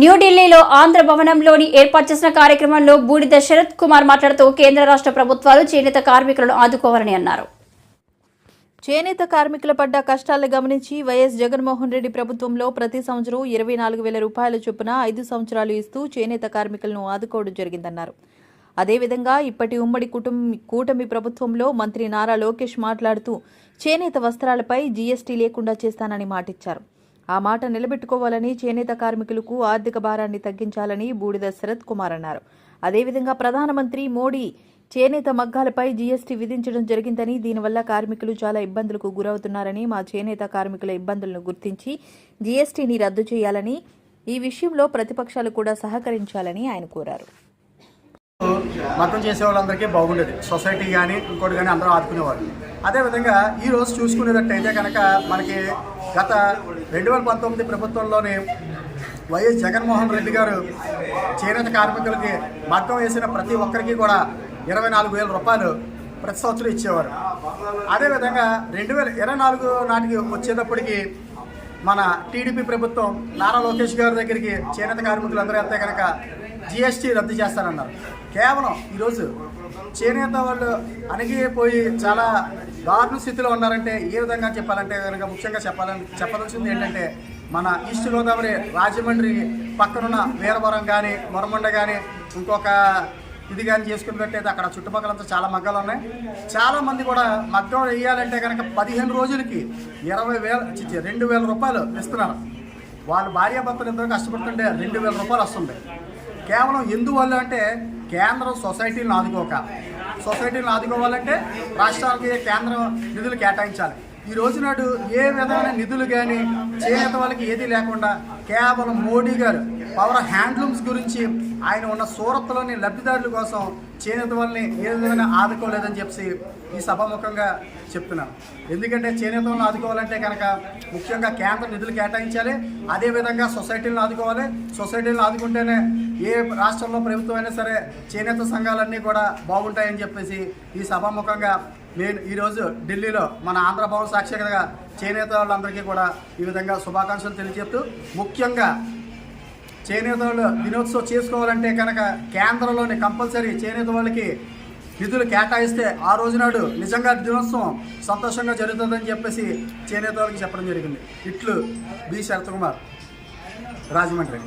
న్యూఢిల్లీలో ఆంధ్ర భవనంలోని ఏర్పాటు చేసిన కార్యక్రమంలో బూడిద శరత్ కుమార్ మాట్లాడుతూ కేంద్ర రాష్ట్ర ప్రభుత్వాలు చేనేత కార్మికులను ఆదుకోవాలని అన్నారు. చేనేత కార్మికుల పడ్డ కష్టాలను గమనించి వైఎస్ జగన్మోహన్ రెడ్డి ప్రభుత్వంలో ప్రతి సంవత్సరం ఇరవై నాలుగు వేల రూపాయల చొప్పున ఐదు సంవత్సరాలు ఇస్తూ చేనేత కార్మికులను ఆదుకోవడం జరిగిందన్నారు. అదేవిధంగా ఇప్పటి ఉమ్మడి కుటుంబ కూటమి ప్రభుత్వంలో మంత్రి నారా లోకేష్ మాట్లాడుతూ చేనేత వస్త్రాలపై జీఎస్టీ లేకుండా చేస్తానని మాటిచ్చారు. ఆ మాట నిలబెట్టుకోవాలని చేనేత కార్మికులకు ఆర్థిక భారాన్ని తగ్గించాలని బూడిద శరత్ కుమార్ అన్నారు. అదేవిధంగా ప్రధానమంత్రి మోడీ చేనేత మగ్గాలపై జీఎస్టీ విధించడం జరిగిందని దీనివల్ల కార్మికులు చాలా ఇబ్బందులకు గురవుతున్నారని మా చేనేత కార్మికుల ఇబ్బందులను గుర్తించి జీఎస్టీని రద్దు చేయాలని ఈ విషయంలో ప్రతిపక్షాలు కూడా సహకరించాలని ఆయన కోరారు. మతం చేసే వాళ్ళందరికీ బాగుండేది. సొసైటీ కానీ ఇంకోటి కానీ అందరూ ఆదుకునేవారు అదేవిధంగా ఈ రోజు చూసుకునేటట్టయితే కనుక మనకి గత రెండు వేల పంతొమ్మిది ప్రభుత్వంలోని వైఎస్ జగన్మోహన్ రెడ్డి గారు చేనేత కార్మికులకి మగ్గం వేసిన ప్రతి ఒక్కరికి కూడా ఇరవై నాలుగు వేల రూపాయలు ప్రతి సంవత్సరం ఇచ్చేవారు. అదేవిధంగా రెండు వేల ఇరవై నాలుగు నాటికి వచ్చేటప్పటికి మన టీడీపీ ప్రభుత్వం నారా లోకేష్ గారి దగ్గరికి చేనేత కార్మికులందరూ వెళ్తే కనుక జిఎస్టీ రద్దు చేస్తారన్నారు కేవలం ఈరోజు చేనేత వాళ్ళు అణిగిపోయి చాలా దారుణ స్థితిలో ఉన్నారంటే ఏ విధంగా చెప్పాలంటే కనుక ముఖ్యంగా చెప్పాలని చెప్పదలసింది ఏంటంటే మన ఈస్ట్ గోదావరి రాజమండ్రి పక్కనున్న వీరవరం కానీ మొరమండ కానీ ఇంకొక ఇది కానీ చేసుకున్నట్టయితే అక్కడ చుట్టుపక్కలంతా చాలా మగ్గాలు ఉన్నాయి. చాలామంది కూడా మగ్గం వేయాలంటే కనుక పదిహేను రోజులకి ఇరవై వేల రెండు వేల రూపాయలు ఇస్తున్నారు. వాళ్ళు భార్యాభర్తలు ఎంతో కష్టపడుతుంటే రెండు వేల రూపాయలు వస్తుంది. కేవలం ఎందువల్ల అంటే కేంద్రం సొసైటీలను ఆదుకోక. సొసైటీలను ఆదుకోవాలంటే రాష్ట్రాలకి కేంద్రం నిధులు కేటాయించాలి. ఈ రోజు నాడు ఏ విధమైన నిధులు కానీ చేనేత వాళ్ళకి ఏది లేకుండా కేవలం మోడీ గారు పవర్ హ్యాండ్లూమ్స్ గురించి ఆయన ఉన్న సూరత్లోని లబ్ధిదారుల కోసం చేనేత వాళ్ళని ఏ విధంగా ఆదుకోలేదని చెప్పి ఈ సభాముఖంగా చెప్తున్నాను. ఎందుకంటే చేనేత వాళ్ళని ఆదుకోవాలంటే కనుక ముఖ్యంగా కేంద్ర నిధులు కేటాయించాలి అదేవిధంగా సొసైటీలను ఆదుకోవాలి. సొసైటీలను ఆదుకుంటేనే ఏ రాష్ట్రంలో ప్రభుత్వం అయినా సరే చేనేత సంఘాలన్నీ కూడా బాగుంటాయని చెప్పేసి ఈ సభాముఖంగా నేను ఈరోజు ఢిల్లీలో మన ఆంధ్ర భవన్ సాక్షిగా చేనేత వాళ్ళందరికీ కూడా ఈ విధంగా శుభాకాంక్షలు తెలియజేస్తూ ముఖ్యంగా చేనేత వాళ్ళు దినోత్సవం చేసుకోవాలంటే కనుక కేంద్రంలోని కంపల్సరీ చేనేత వాళ్ళకి నిధులు కేటాయిస్తే ఆ రోజు నాడు నిజంగా దినోత్సవం సంతోషంగా జరుగుతుందని చెప్పేసి చేనేత వాళ్ళకి చెప్పడం జరిగింది. ఇట్లు బి. శరత్ కుమార్ రాజమండ్రి.